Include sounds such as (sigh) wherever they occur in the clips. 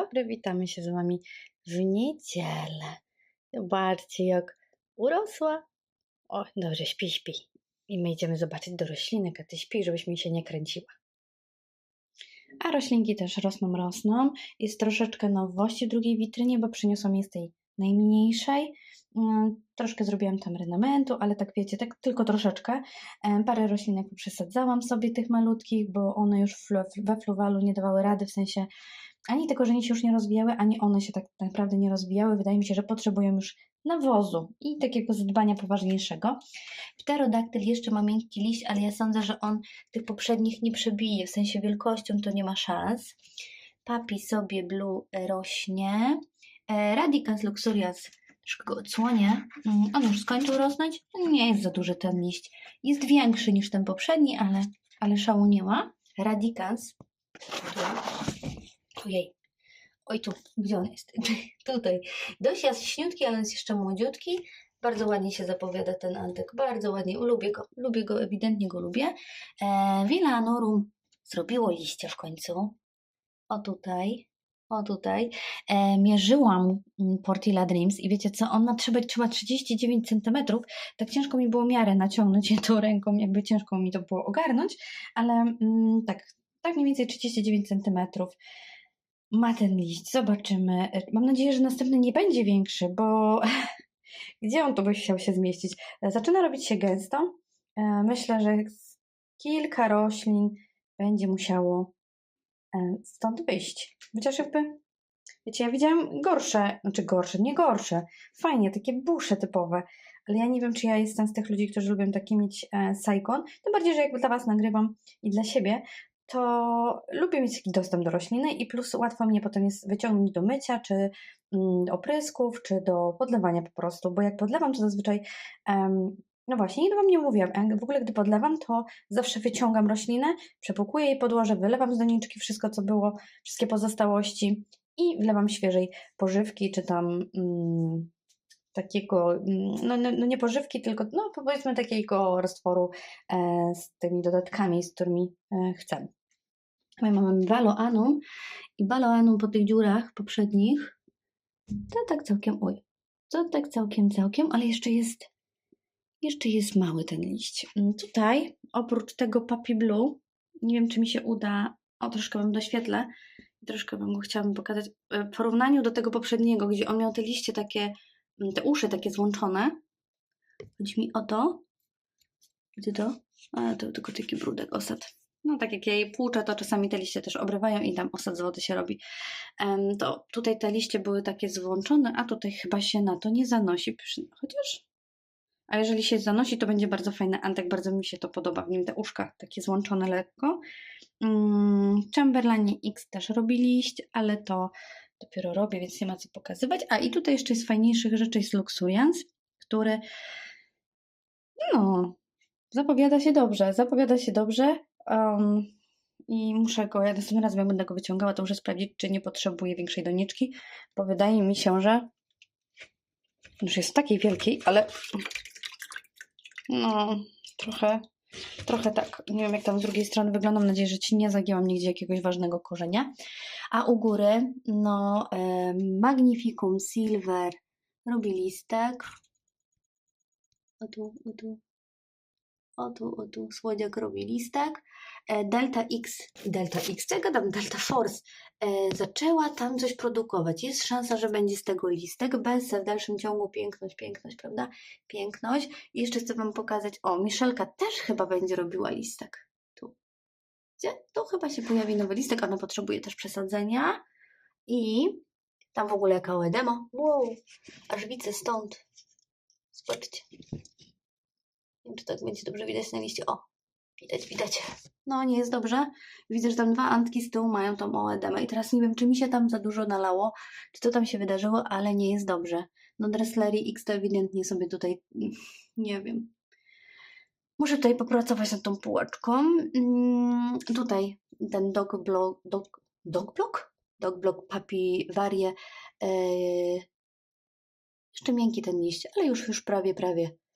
dobry, witamy się z Wami w niedzielę. Zobaczcie, jak urosła. O, dobrze, śpi, śpi. I my idziemy zobaczyć do roślinek, a Ty śpi, żebyś mi się nie kręciła. A roślinki też rosną, rosną. Jest troszeczkę nowości w drugiej witrynie, bo przyniosłam je z tej najmniejszej. Mm, Troszkę zrobiłam tam renamentu, ale tak wiecie, tak tylko troszeczkę. Parę roślinek przesadzałam sobie tych malutkich, bo one już we fluwalu nie dawały rady, w sensie ani te korzenie się już nie rozwijały, ani one się tak naprawdę nie rozwijały. Wydaje mi się, że potrzebują już nawozu i takiego zadbania poważniejszego. Pterodaktyl jeszcze ma miękki liść, ale ja sądzę, że on tych poprzednich nie przebije, w sensie wielkością to nie ma szans. Papi sobie blue rośnie. E, Radicans luxurians troszkę go odsłonię. Mm, On już skończył rosnąć. Nie jest za duży ten liść. Jest większy niż ten poprzedni, ale, ale szału nie ma. Radicans. Ojej. Oj tu, gdzie on jest? (laughs) Tutaj. Dość jaśniutki, ale jest jeszcze młodziutki. Bardzo ładnie się zapowiada ten antyk. Bardzo ładnie. Lubię go. Lubię go, ewidentnie go lubię. E, Villa Anorum zrobiło liście w końcu. O tutaj. O tutaj. E, mierzyłam mm, Portilla Dreams i wiecie co? On ma trzeba, trzeba 39 cm. Tak ciężko mi było miarę naciągnąć je (laughs) tą ręką, jakby ciężko mi to było ogarnąć, ale mm, tak, tak mniej więcej 39 cm ma ten liść. Zobaczymy. E, Mam nadzieję, że następny nie będzie większy, bo (laughs) gdzie on tu by chciał się zmieścić? E, Zaczyna robić się gęsto. E, Myślę, że kilka roślin będzie musiało stąd wyjść. Chociaż jakby, wiecie, ja widziałam gorsze, znaczy gorsze, nie gorsze, fajnie, takie busze typowe, ale ja nie wiem, czy ja jestem z tych ludzi, którzy lubią takie mieć e, Saigon, tym bardziej, że jakby dla Was nagrywam i dla siebie, to lubię mieć taki dostęp do rośliny i plus łatwo mnie potem jest wyciągnąć do mycia, czy mm, oprysków, czy do podlewania po prostu, bo jak podlewam, to zazwyczaj, no właśnie, nigdy Wam nie mówiłam, w ogóle gdy podlewam, to zawsze wyciągam roślinę, przepukuję jej podłoże, wylewam z doniczki wszystko, co było, wszystkie pozostałości i wlewam świeżej pożywki, czy tam mm, takiego, mm, no, no, no nie pożywki, tylko no powiedzmy takiego roztworu e, z tymi dodatkami, z którymi e, chcemy. My mamy baloanum i baloanum po tych dziurach poprzednich to tak całkiem, oj, to tak całkiem, całkiem, ale jeszcze jest, jeszcze jest mały ten liść. Mm, Tutaj, oprócz tego Papi Blue, nie wiem, czy mi się uda, o, troszkę Wam doświetlę, troszkę Wam go chciałabym pokazać, e, w porównaniu do tego poprzedniego, gdzie on miał te liście takie, mm, te uszy takie złączone, chodzi mi o to, gdzie to? A, to tylko taki brudek, osad. No tak jak ja je płuczę, to czasami te liście też obrywają i tam osad z wody się robi. To tutaj te liście były takie złączone, a tutaj chyba się na to nie zanosi. Chociaż... A jeżeli się zanosi, to będzie bardzo fajny antek, bardzo mi się to podoba. W nim te uszka takie złączone lekko. Mm, Chamberlain X też robi liść, ale to dopiero robię, więc nie ma co pokazywać. A i tutaj jeszcze z fajniejszych rzeczy jest Luxurians, który no, zapowiada się dobrze, zapowiada się dobrze. Um, I muszę go, ja następnym razem będę go wyciągała, to muszę sprawdzić, czy nie potrzebuję większej doniczki, bo wydaje mi się, że już jest takiej wielkiej, ale no, trochę, trochę tak. Nie wiem, jak tam z drugiej strony wygląda. Mam nadzieję, że Ci nie zagięłam nigdzie jakiegoś ważnego korzenia. A u góry, no, e, Magnificum Silver robi listek. O tu, o tu. O tu, o tu, słodziak robi listek. E, Delta X, Delta X, co ja gadam, Delta Force e, zaczęła tam coś produkować. Jest szansa, że będzie z tego listek. Belse w dalszym ciągu piękność, piękność, prawda? Piękność. I jeszcze chcę Wam pokazać, o, Michelka też chyba będzie robiła listek. Tu. Gdzie? Tu chyba się pojawi nowy listek, ona potrzebuje też przesadzenia. I tam w ogóle jaka demo. Wow, aż widzę stąd. Zobaczcie. Wiem, czy tak będzie dobrze widać na liście. O, widać, widać. No, nie jest dobrze. Widzę, że tam dwa antki z tyłu mają tą oedemę. I teraz nie wiem, czy mi się tam za dużo nalało, czy to tam się wydarzyło, ale nie jest dobrze. No, Dresslery X to ewidentnie sobie tutaj, (laughs) nie wiem. Muszę tutaj popracować nad tą półeczką. Mm, tutaj ten dog block, dog, dog block? Dog block papi warie. Yy, jeszcze miękki ten liść, ale już, już prawie, prawie e,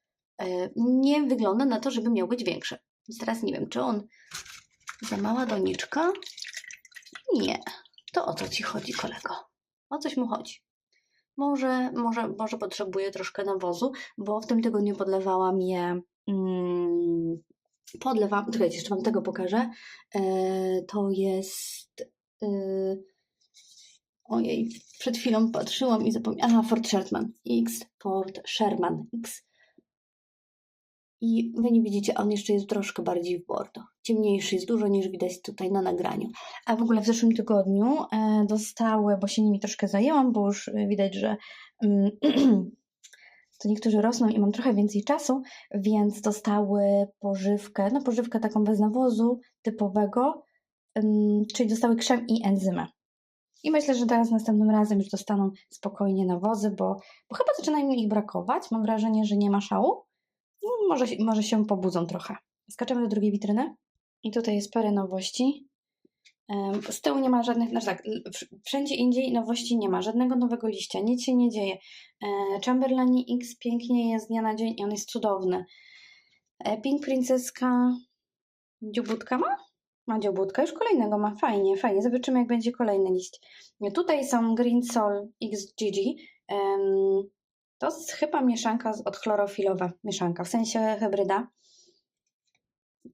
nie wygląda na to, żeby miał być większy. Więc teraz nie wiem, czy on za mała doniczka? Nie. To o co ci chodzi, kolego? O coś mu chodzi. Może, może, może potrzebuję troszkę nawozu, bo w tym tygodniu podlewałam je. Mm, podlewam. Czekajcie, jeszcze Wam tego pokażę. E, to jest. E, ojej, przed chwilą patrzyłam i zapomniałam. Aha, Fort Sherman X. Fort Sherman X. I wy nie widzicie, on jeszcze jest troszkę bardziej w bordo. Ciemniejszy jest dużo niż widać tutaj na nagraniu. A w ogóle w zeszłym tygodniu e, dostały, bo się nimi troszkę zajęłam, bo już widać, że mm, (clears throat) to niektórzy rosną i mam trochę więcej czasu, więc dostały pożywkę, no pożywkę taką bez nawozu typowego, ym, czyli dostały krzem i enzymę. I myślę, że teraz następnym razem już dostaną spokojnie nawozy, bo, bo chyba zaczyna im ich brakować. Mam wrażenie, że nie ma szału. No, może, może się pobudzą trochę. Skaczemy do drugiej witryny. I tutaj jest parę nowości. Z tyłu nie ma żadnych, znaczy tak, wszędzie indziej nowości nie ma, żadnego nowego liścia, nic się nie dzieje. E, Chamberlain X pięknie jest z dnia na dzień on jest cudowny. E, Pink Princeska dziubutka ma? Ma dziobudka, już kolejnego ma, fajnie, fajnie, zobaczymy jak będzie kolejny liść. Tutaj są Green Sol XGG, to jest chyba mieszanka z- od chlorofilowa, mieszanka, w sensie hybryda.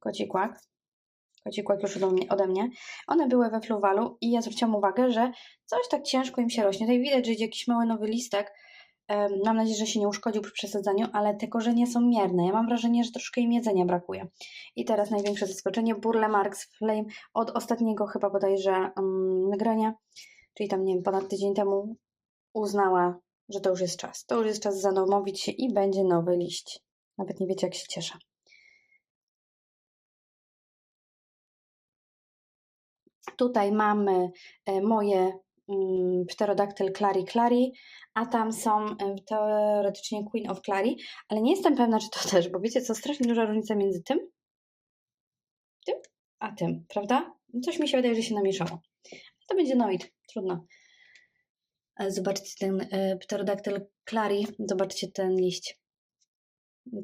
Koci kłak. Koci kłak już ode mnie, ode mnie. One były we fluwalu i ja zwróciłam uwagę, że coś tak ciężko im się rośnie. Tutaj widać, że idzie jakiś mały nowy listek. Mam nadzieję, że się nie uszkodził przy przesadzaniu, ale te korzenie są mierne. Ja mam wrażenie, że troszkę im jedzenia brakuje. I teraz największe zaskoczenie, Burle Marks Flame od ostatniego chyba bodajże um, nagrania, czyli tam nie wiem, ponad tydzień temu uznała, że to już jest czas. To już jest czas zanomowić się i będzie nowy liść. Nawet nie wiecie, jak się cieszę. Tutaj mamy e, moje mm, pterodaktyl Clary Clary, a tam są e, teoretycznie Queen of Clary, ale nie jestem pewna, czy to też, bo wiecie co, strasznie duża różnica między tym, tym, a tym, prawda? Coś mi się wydaje, że się namieszało. To będzie noid, trudno. E, Zobaczcie ten e, pterodaktyl Clary, zobaczcie ten liść.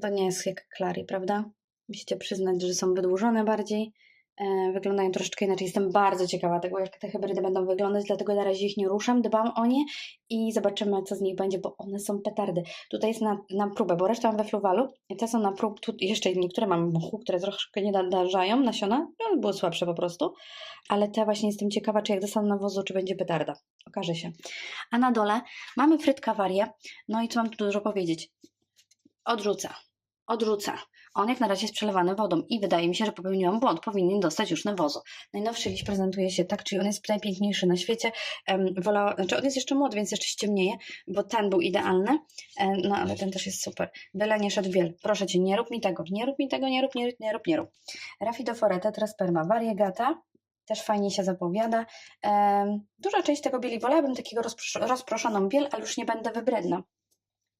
To nie jest jak Clary, prawda? Musicie przyznać, że są wydłużone bardziej. E, wyglądają troszeczkę inaczej. Jestem bardzo ciekawa tego, jak te hybrydy będą wyglądać, dlatego na razie ich nie ruszam, dbam o nie i zobaczymy, co z nich będzie, bo one są petardy. Tutaj jest na, na próbę, bo resztę mam we fluwalu, i te są na próbę, tu jeszcze niektóre mam w mochu, które troszkę nie nadarzają nasiona, no, były słabsze po prostu, ale te właśnie jestem ciekawa, czy jak dostaną nawozu, czy będzie petarda. Okaże się. A na dole mamy frytka warię, no i co mam tu dużo powiedzieć? Odrzuca. Odrzuca. On jak na razie jest przelewany wodą i wydaje mi się, że popełniłam błąd. Powinien dostać już nawozu. Najnowszy liść prezentuje się tak, czyli on jest najpiękniejszy na świecie. Wolała, znaczy on jest jeszcze młody, więc jeszcze ściemnieje, bo ten był idealny, no ale ten też jest super. Byle nie szedł wiel. Proszę Cię, nie rób mi tego, nie rób mi tego, nie rób, nie rób, nie rób, nie rób. Rafidoforete, Trasperma variegata. Też fajnie się zapowiada. Duża część tego bieli wolałabym takiego rozpros- rozproszoną biel, ale już nie będę wybredna.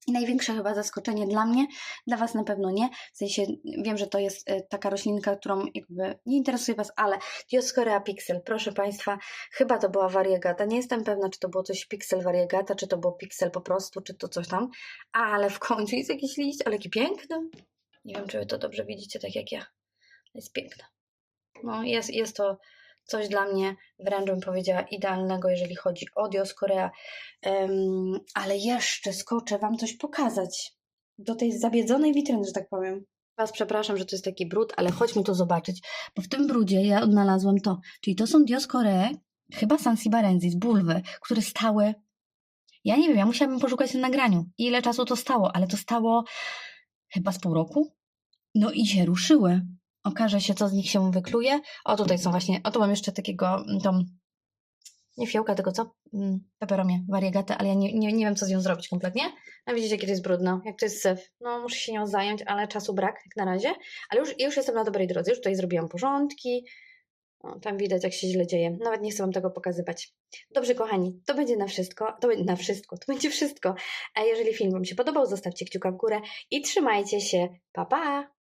Największe chyba zaskoczenie dla mnie, dla Was na pewno nie. W sensie wiem, że to jest e, taka roślinka, którą jakby nie interesuje Was, ale Dioscorea pixel, proszę Państwa, chyba to była variegata. Nie jestem pewna, czy to było coś pixel variegata, czy to było pixel po prostu, czy to coś tam, ale w końcu jest jakiś liść, ale jaki piękny. Nie wiem, czy Wy to dobrze widzicie, tak jak ja. Jest piękne. No, jest, jest to coś dla mnie, wręcz bym powiedziała, idealnego, jeżeli chodzi o Dioscorea. Em, ale jeszcze skoczę Wam coś pokazać. Do tej zabiedzonej witryny, że tak powiem. Was przepraszam, że to jest taki brud, ale chodźmy to zobaczyć. Bo w tym brudzie ja odnalazłam to. Czyli to są Dioscoree, chyba Sansibarensis, bulwy, które stały. Ja nie wiem, ja musiałabym poszukać na nagraniu, ile czasu to stało, ale to stało chyba z pół roku. No i się ruszyły. Okaże się, co z nich się wykluje. O, tutaj są właśnie, o tu mam jeszcze takiego, mm, tą, nie fiołka, tylko co? Mm, Peperomie, variegatę, ale ja nie, nie, nie wiem, co z nią zrobić kompletnie. A widzicie, jakie to jest brudno, jak to jest syf. No, muszę się nią zająć, ale czasu brak, jak na razie. Ale już, już jestem na dobrej drodze, już tutaj zrobiłam porządki. O, tam widać, jak się źle dzieje. Nawet nie chcę Wam tego pokazywać. Dobrze, kochani, to będzie na wszystko. To będzie na wszystko, to będzie wszystko. A jeżeli film Wam się podobał, zostawcie kciuka w górę i trzymajcie się. Pa, pa!